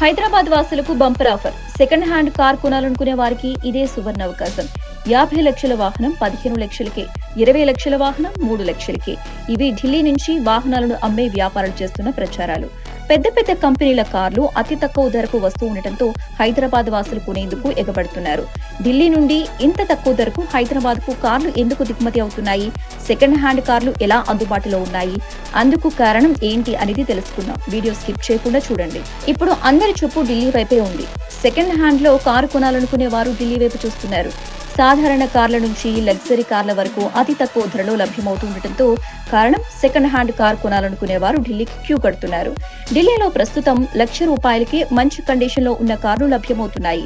హైదరాబాద్ వాసులకు bumper offer. Second hand car కొనాలనుకునే వారికి ఇదే సువర్ణ అవకాశం యాభై లక్షల వాహనం పదిహేను లక్షలకే ఇరవై లక్షల వాహనం మూడు లక్షలకే. ఇవి ఢిల్లీ నుంచి వాహనాలను అమ్మే వ్యాపారాలు చేస్తున్న ప్రచారాలు. పెద్ద పెద్ద కంపెనీల కార్లు అతి తక్కువ ధరకు వస్తూ ఉండటంతో హైదరాబాద్ వాసులు కొనేందుకు ఎగబడుతున్నారు. ఢిల్లీ నుండి ఇంత తక్కువ ధరకు హైదరాబాద్కు కార్లు ఎందుకు దిగుమతి అవుతున్నాయి? సెకండ్ హ్యాండ్ కార్లు ఎలా అందుబాటులో ఉన్నాయి? అందుకు కారణం ఏంటి అనేది తెలుసుకుందాం. వీడియో స్కిప్ చేయకుండా చూడండి. ఇప్పుడు అందరి చూపు ఢిల్లీ వైపే ఉంది. సెకండ్ హ్యాండ్లో కారు కొనాలనుకునే వారు ఢిల్లీ వైపు చూస్తున్నారు. సాధారణ కార్ల నుంచి లగ్జరీ కార్ల వరకు అతి తక్కువ ధరలో లభ్యమవుతుండటంతో కారణం సెకండ్ హ్యాండ్ కార్ కొనాలనుకునే వారు ఢిల్లీకి క్యూ కడుతున్నారు. ఢిల్లీలో ప్రస్తుతం లక్ష రూపాయలకే మంచి కండిషన్లో ఉన్న కార్లు లభ్యమవుతున్నాయి.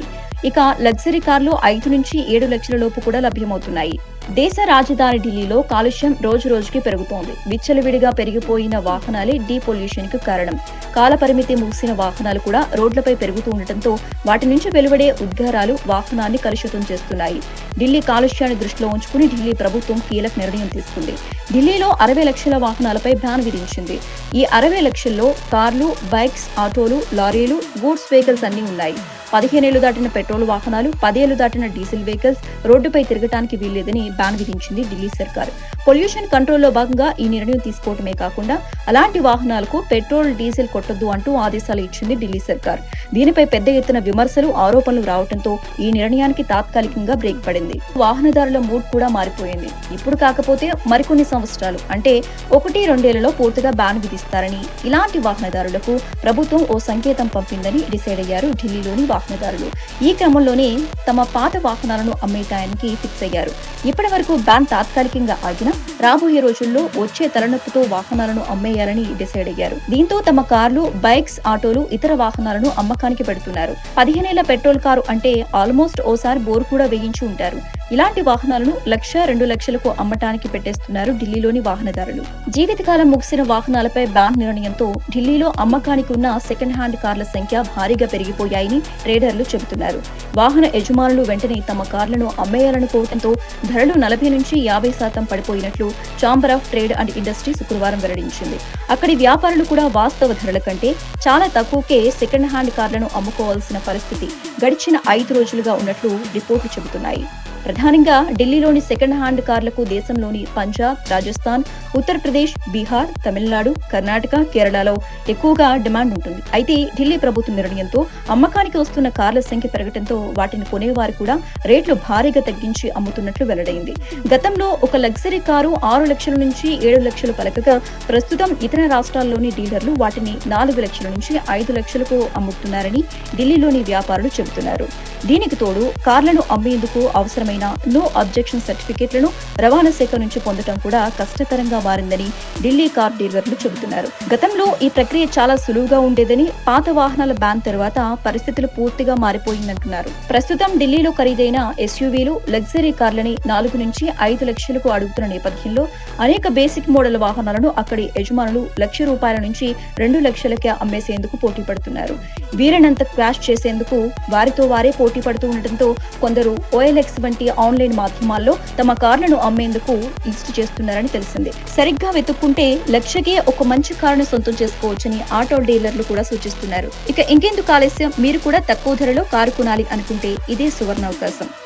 ఇక లగ్జరీ కార్లు ఐదు నుంచి ఏడు లక్షల లోపు కూడా లభ్యమవుతున్నాయి. దేశ రాజధాని ఢిల్లీలో కాలుష్యం రోజు రోజుకి పెరుగుతోంది. విచ్చలవిడిగా పెరిగిపోయిన వాహనాలే డీ పొల్యూషన్కు కారణం కాలపరిమితి ముగిసిన వాహనాలు కూడా రోడ్లపై పెరుగుతూ ఉండటంతో వాటి నుంచి వెలువడే ఉద్గారాలు వాహనాన్ని కలుషితం చేస్తున్నాయి. ఢిల్లీ కాలుష్యాన్ని దృష్టిలో ఉంచుకుని ఢిల్లీ ప్రభుత్వం కీలక నిర్ణయం తీసుకుంది. ఢిల్లీలో అరవై లక్షల వాహనాలపై బ్యాన్ విధించింది. ఈ అరవై లక్షల్లో కార్లు బైక్స్ ఆటోలు లారీలు గూడ్స్ వెహికల్స్ అన్ని ఉన్నాయి. పదిహేనేళ్ళు దాటిన పెట్రోల్ వాహనాలు పదేళ్ళు దాటిన డీజిల్ వెహికల్స్ రోడ్డుపై తిరగటానికి వీల్లేదని బ్యాన్ విధించింది ఢిల్లీ సర్కార్. పొల్యూషన్ కంట్రోల్లో భాగంగా ఈ నిర్ణయం తీసుకోవటమే కాకుండా అలాంటి వాహనాలకు పెట్రోల్ డీజిల్ కొట్టొద్దు అంటూ ఆదేశాలు ఇచ్చింది ఢిల్లీ సర్కార్. దీనిపై పెద్ద ఎత్తున విమర్శలు ఆరోపణలు రావడంతో ఈ నిర్ణయానికి తాత్కాలికంగా బ్రేక్ పడింది. వాహనదారుల మూడ్ కూడా మారిపోయింది. ఇప్పుడు కాకపోతే మరికొన్ని సంవత్సరాలు అంటే ఒకటి రెండేళ్ళలో పూర్తిగా బ్యాన్ విధిస్తారని ఇలాంటి వాహనదారులకు ప్రభుత్వం ఓ సంకేతం పంపిందని డిసైడ్ అయ్యారు ఢిల్లీలోని వాహన వాహనదారులు. ఈ క్రమంలోనే తమ పాత వాహనాలను అమ్మేయటానికి ఫిక్స్ అయ్యారు. ఇప్పటి వరకు బ్యాన్ తాత్కాలికంగా ఆగినా రాబోయే రోజుల్లో వచ్చే తలనొప్పితో వాహనాలను అమ్మేయాలని డిసైడ్ అయ్యారు. దీంతో తమ కార్లు బైక్స్ ఆటోలు ఇతర వాహనాలను అమ్మకానికి పెడుతున్నారు. పదిహేనేళ్ళ పెట్రోల్ కారు అంటే ఆల్మోస్ట్ ఓసారి బోర్ కూడా వేయించి ఉంటారు. ఇలాంటి వాహనాలను లక్ష రెండు లక్షలకు అమ్మటానికి పెట్టేస్తున్నారు ఢిల్లీలోని వాహనదారులు. జీవితకాలం ముగిసిన వాహనాలపై బ్యాన్ నిర్ణయంతో ఢిల్లీలో అమ్మకానికి ఉన్న సెకండ్ హ్యాండ్ కార్ల సంఖ్య భారీగా పెరిగిపోయాయని ట్రేడర్లు చెబుతున్నారు. వాహన యజమానులు వెంటనే తమ కార్లను అమ్మేయాలనుకోవడంతో ధరలు నలభై నుంచి యాభై శాతం పడిపోయినట్లు chamber of trade and industry శుక్రవారం వెల్లడించింది. అక్కడి వ్యాపారులు కూడా వాస్తవ ధరల కంటే చాలా తక్కువకే సెకండ్ హ్యాండ్ కార్లను అమ్ముకోవాల్సిన పరిస్థితి గడిచిన ఐదు రోజులుగా ఉన్నట్లు రిపోర్టు చెబుతున్నాయి. ప్రధానంగా ఢిల్లీలోని సెకండ్ హ్యాండ్ కార్లకు దేశంలోని పంజాబ్ రాజస్థాన్ ఉత్తరప్రదేశ్ బీహార్ తమిళనాడు కర్ణాటక కేరళలో ఎక్కువగా డిమాండ్ ఉంటుంది. అయితే ఢిల్లీ ప్రభుత్వ నిర్ణయంతో అమ్మకానికి వస్తున్న కార్ల సంఖ్య పెరగడంతో వాటిని కొనేవారు కూడా రేట్లు భారీగా తగ్గించి అమ్ముతున్నట్లు వెల్లడైంది. గతంలో ఒక లగ్జరీ కారు ఆరు లక్షల నుంచి ఏడు లక్షలు పలకగా ప్రస్తుతం ఇతర రాష్ట్రాల్లోని డీలర్లు వాటిని నాలుగు లక్షల నుంచి ఐదు లక్షలకు అమ్ముతున్నారని ఢిల్లీలోని వ్యాపారులు చెబుతున్నారు. దీనికి తోడు కార్లను అమ్మేందుకు అవసరమైన నో అబ్జెక్షన్ సర్టిఫికేట్లను రవాణా శాఖ నుంచి పొందడం కూడా కష్టతరంగా మారిందని ఢిల్లీ కార్ డీలర్లు చెబుతున్నారు. గతంలో ఈ ప్రక్రియ చాలా సులువుగా ఉండేదని పాత వాహనాల బ్యాన్ తర్వాత పరిస్థితులు పూర్తిగా మారిపోయిందంటున్నారు. ప్రస్తుతం ఢిల్లీలో ఖరీదైన ఎస్యూవీలు లగ్జరీ కార్లని నాలుగు నుంచి ఐదు లక్షలకు అడుగుతున్న నేపథ్యంలో అనేక బేసిక్ మోడల్ వాహనాలను అక్కడి యజమానులు లక్ష రూపాయల నుంచి రెండు లక్షలకే అమ్మేసేందుకు పోటీ పడుతున్నారు వీరినంత క్రాష్ చేసేందుకు వారితో వారే పోటీ పడుతూ ఉండటంతో కొందరు ఓఎల్ఎక్స్ వంటి ఆన్లైన్ మాధ్యమాల్లో తమ కార్లను అమ్మేందుకు లిస్ట్ చేస్తున్నారని తెలిసింది. సరిగ్గా వెతుక్కుంటే లక్షకే ఒక మంచి కారును సొంతం చేసుకోవచ్చని ఆటో డీలర్లు కూడా సూచిస్తున్నారు. ఇక ఇంకెందుకు ఆలస్యం? మీరు కూడా తక్కువ ధరలో కారు కొనాలి అనుకుంటే ఇదే సువర్ణ అవకాశం.